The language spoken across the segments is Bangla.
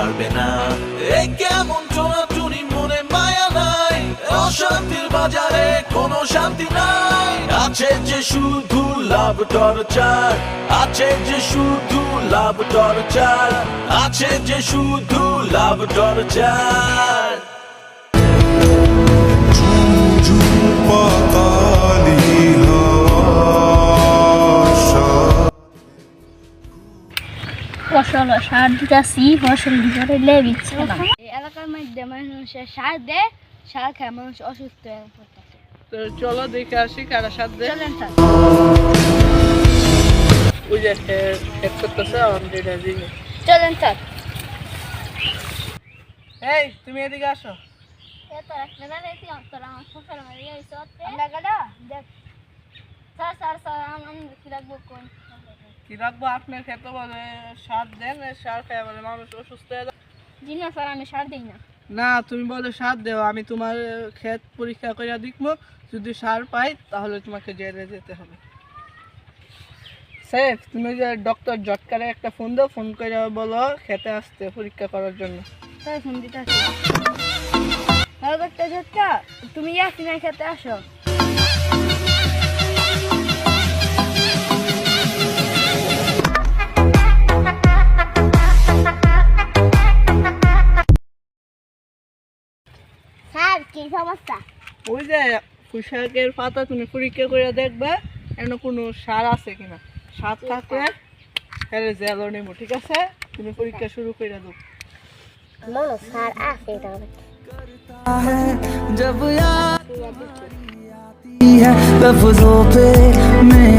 ছাড়বে না। এ কেমন টোনাটুনি মনে মায়া নাই। অশান্তির বাজারে কোনো শান্তি নাই। আছে যে শুধু লাভ টর্চার, আছে যে শুধু লাভ টর্চার, আছে যে শুধু লাভ টর্চার। ফসল সার দিতেছি ফসল ভিতরে না এই এলাকার মধ্যে মানুষের সার দেয় সার খায় মানুষ অসুস্থ হয়ে পড়তেছে। তো চলো দেখে আসি কারা সাথ দেয় চলেন স্যার ওই যে এক করতেছে আমাদের চলেন স্যার এই তুমি এদিকে আসো। আমরা গেলা? দেখ। স্যার স্যার স্যার আমরা কি রাখব কোন কি রাখব? আপনার খেতে বলে সার দেন সার খেয়ে বলে মানুষ অসুস্থ হয়ে জি না স্যার আমি সার দিই না। না তুমি বলে সার দেও আমি তোমার ক্ষেত পরীক্ষা করে দেখব যদি সার পাই তাহলে তোমাকে জেলে যেতে হবে। সেফ তুমি যে ডক্টর জটকারে একটা ফোন দাও ফোন করে বলো খেতে আসতে পরীক্ষা করার জন্য। তাই ফোন দিতে আসি। হ্যালো ডক্টর ঝটকা তুমি ইয়াসিনের খেতে আসো। সমস্যা ওই যে পোশাকের পাতা তুমি পরীক্ষা করে দেখবে এমন কোনো সার আছে কিনা সার থাকলে হ্যাঁ জেলো নেবো ঠিক আছে তুমি পরীক্ষা শুরু করে দাও লো স্যার আছে তবে जब याद है लफ्जों पे मेरे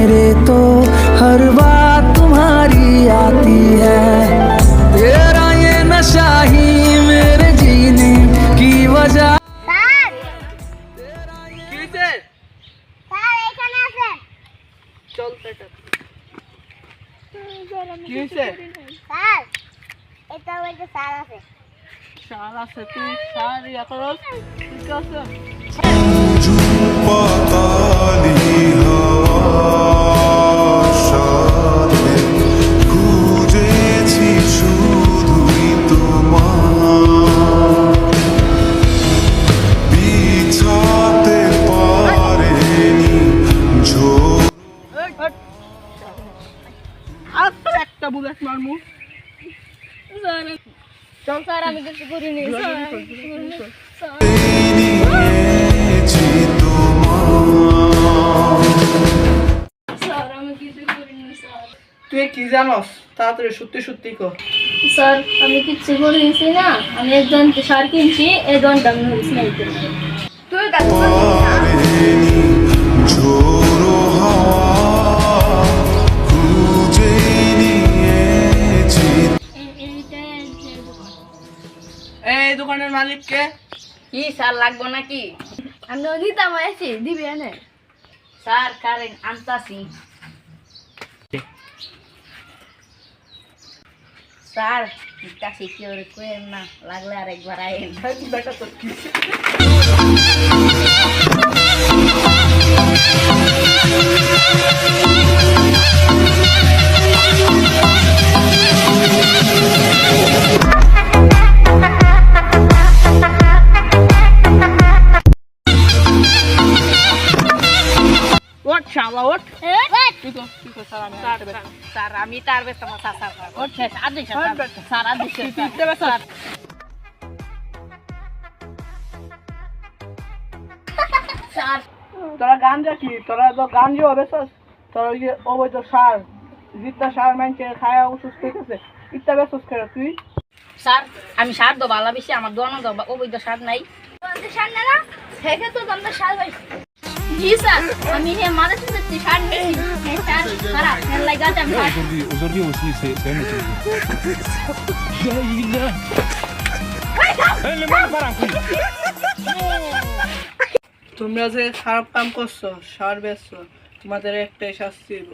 এটা বলতে স্যার আছে। সার আছে তুই সার ইয়া করো। ঠিক আছে। পাতালি একটা বুলেট মারমু আমি কিছু করিনি কিছু তুই কি জানোস? তাড়াতাড়ি সত্যি সত্যি কর স্যার আমি কিচ্ছু করিনি না। আমি একজন সার কিনছি এই দনটা আমি হয়েছি তুই দোকানের মালিককে? কি সার লাগবো নাকি? আমি দিতাম আছি দিবি এনে। Sir current আনতাছি। সার কাছে কি ওর কোয়েন না লাগলে আর একবার আইন বেটা তোর শালা ওঠ। স্যার আমি স্যার আমি তার বেশ তোমার স্যার স্যার স্যার ওঠে ওঠ স্যার তোরা গাঞ্জা কি তোরা তো গাঞ্জা হবে স্যার তোরা ওই যে অবৈধ সার জিতটা সার মানছে খায়া অসুস্থ হইতেছে। ইত্যা ব্যস্ত করে তুই? স্যার আমি সার দো ভালো বেশি আমার দোয়ানো দো অবৈধ সার নাই। সার না না থেকে তো তোমরা সার ভাই জি স্যার আমি হে সার নিয়েছি হে স্যার খারাপ হেল লাগা আমি সার Aujourd'hui aussi, c'est bien তোমরা যে খারাপ কাম করছ সার বেচছো তোমাদের একটাই শাস্তি দিব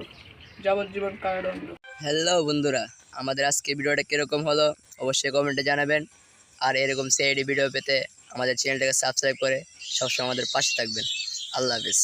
যাবজ্জীবন কারাদণ্ড। হ্যালো বন্ধুরা আমাদের আজকে ভিডিওটা কীরকম হলো অবশ্যই কমেন্টে জানাবেন। আর এরকম সিআইডি ভিডিও পেতে আমাদের চ্যানেলটাকে সাবস্ক্রাইব করে সবসময় আমাদের পাশে থাকবেন। আল্লাহ হাফিজ